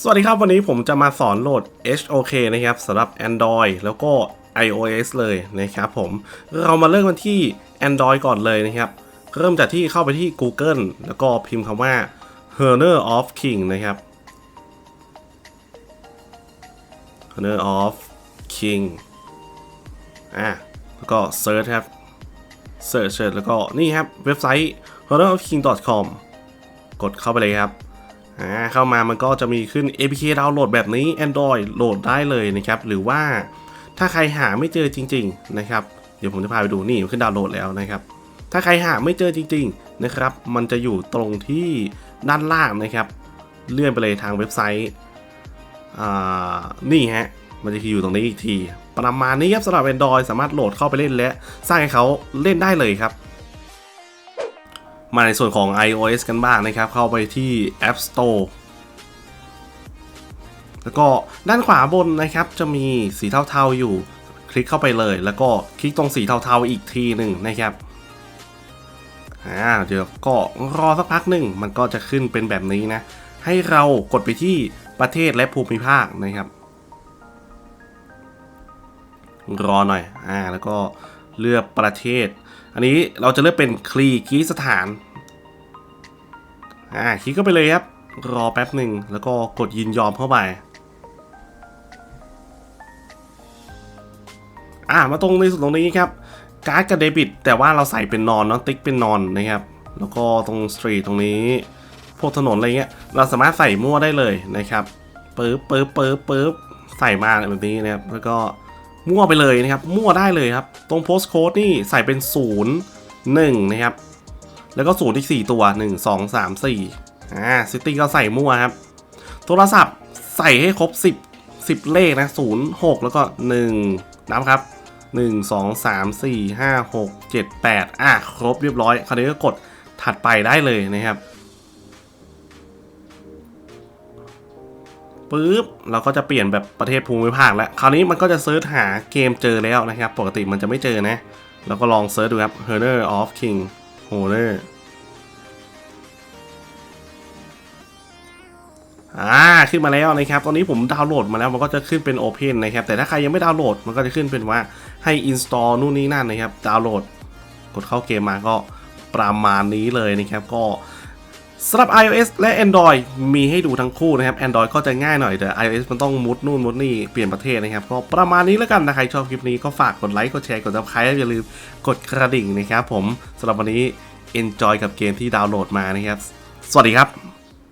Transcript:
สวัสดีครับ วันนี้ผมจะมาสอนโหลด HOK นะครับสำหรับ Android แล้วก็ iOS เลยนะครับผมเรามาเริ่มกันที่ Android ก่อนเลยนะครับ เริ่มจากที่เข้าไปที่ Google แล้วก็พิมพ์คำว่า Honor of King นะครับ Honor of King อะแล้วก็ Search ครับ Search เสร็จแล้วก็นี่ครับเว็บไซต์ honorofking.com กดเข้าไปเลยครับ อ่าเข้ามามันก็จะมีขึ้น APK ดาวน์โหลดแบบนี้ Android โหลดได้เลยนะครับ หรือว่าถ้าใครหาไม่เจอจริง ๆ นะครับ เดี๋ยวผมจะพาไปดูนี่ขึ้นดาวน์โหลดแล้วนะครับ ถ้าใครหาไม่เจอจริง ๆ นะครับ มันจะอยู่ตรงที่ด้านล่างนะครับ เลื่อนไปเลยทางเว็บไซต์อ่านี่ฮะมันจะอยู่ตรงนี้อีกที ประมาณนี้ครับสำหรับ Android สามารถโหลดเข้าไปเล่นและสร้างให้เขาเล่นได้เลยครับ มาในส่วนของ iOS กันบ้างนะครับ เข้าไปที่ App Store แล้วก็ด้านขวาบนนะครับจะมีสีเทาๆอยู่ คลิกเข้าไปเลย แล้วก็คลิกตรงสีเทาๆอีกทีหนึ่งนะครับอ่าเดี๋ยวก็รอสักพักหนึ่งมันก็จะขึ้นเป็นแบบนี้นะ ให้เรากดไปที่ประเทศและภูมิภาคนะครับ รอหน่อยอ่าแล้วก็ เลือกประเทศ อันนี้เราจะเลือกเป็นคลีกีสถานอ่าคลิกเข้าไปเลยครับ รอแป๊บหนึ่งแล้วก็กดยินยอมเข้าไปอ่ามาตรงในส่วนตรงนี้ครับการ์ดกับเดบิต แต่ว่าเราใส่เป็นนอนเนาะติ๊กเป็นนอนนะครับ แล้วก็ตรงสตรีทตรงนี้พวกถนนอะไรเงี้ยเราสามารถใส่มั่วได้เลยนะครับปึ๊บปึ๊บปึ๊บปึ๊บใส่มาแบบนี้นะครับแล้วก็ มั่วไปเลยนะครับ มั่วได้เลยครับ ตรงโพสต์โค้ดนี่ใส่เป็น 0 1 นะครับ แล้วก็0อีก 4 ตัว 1 2 3 4อ่าซิตี้ก็ใส่มั่วครับ โทรศัพท์ใส่ให้ครบ 10 10 เลขนะ 0 6 แล้วก็ 1นับครับ 1 2 3 4 5 6 7 8 อะ ครบเรียบร้อย คราวนี้ก็กดถัดไปได้เลยนะครับ ปุ๊บเราก็จะเปลี่ยนแบบประเทศภูมิภาคแล้ว คราวนี้มันก็จะเซิร์ชหาเกมเจอแล้วนะครับ ปกติมันจะไม่เจอนะเราก็ลองเซิร์ชดูครับ Honor of King Honor อ่าขึ้นมาแล้วนะครับ ตอนนี้ผมดาวน์โหลดมาแล้วมันก็จะขึ้นเป็น Open นะครับ แต่ถ้าใครยังไม่ดาวน์โหลดมันก็จะขึ้นเป็นว่าให้ install นู่นนี่นั่นนะครับ ดาวน์โหลด กดเข้าเกมมาก็ประมาณนี้เลยนะครับ ก็ สำหรับ iOS และ Android มีให้ดูทั้งคู่นะครับ Android ก็จะง่ายหน่อยแต่ iOS มันต้องมุดนู่นมุดนี่เปลี่ยนประเทศนะครับ ก็ประมาณนี้แล้วกันนะใครชอบคลิปนี้ก็ฝากกดไลค์กดแชร์กดติดตามอย่าลืมกดกระดิ่งนะครับผมสำหรับวันนี้ enjoy กับเกมที่ดาวน์โหลดมานะครับ สวัสดีครับ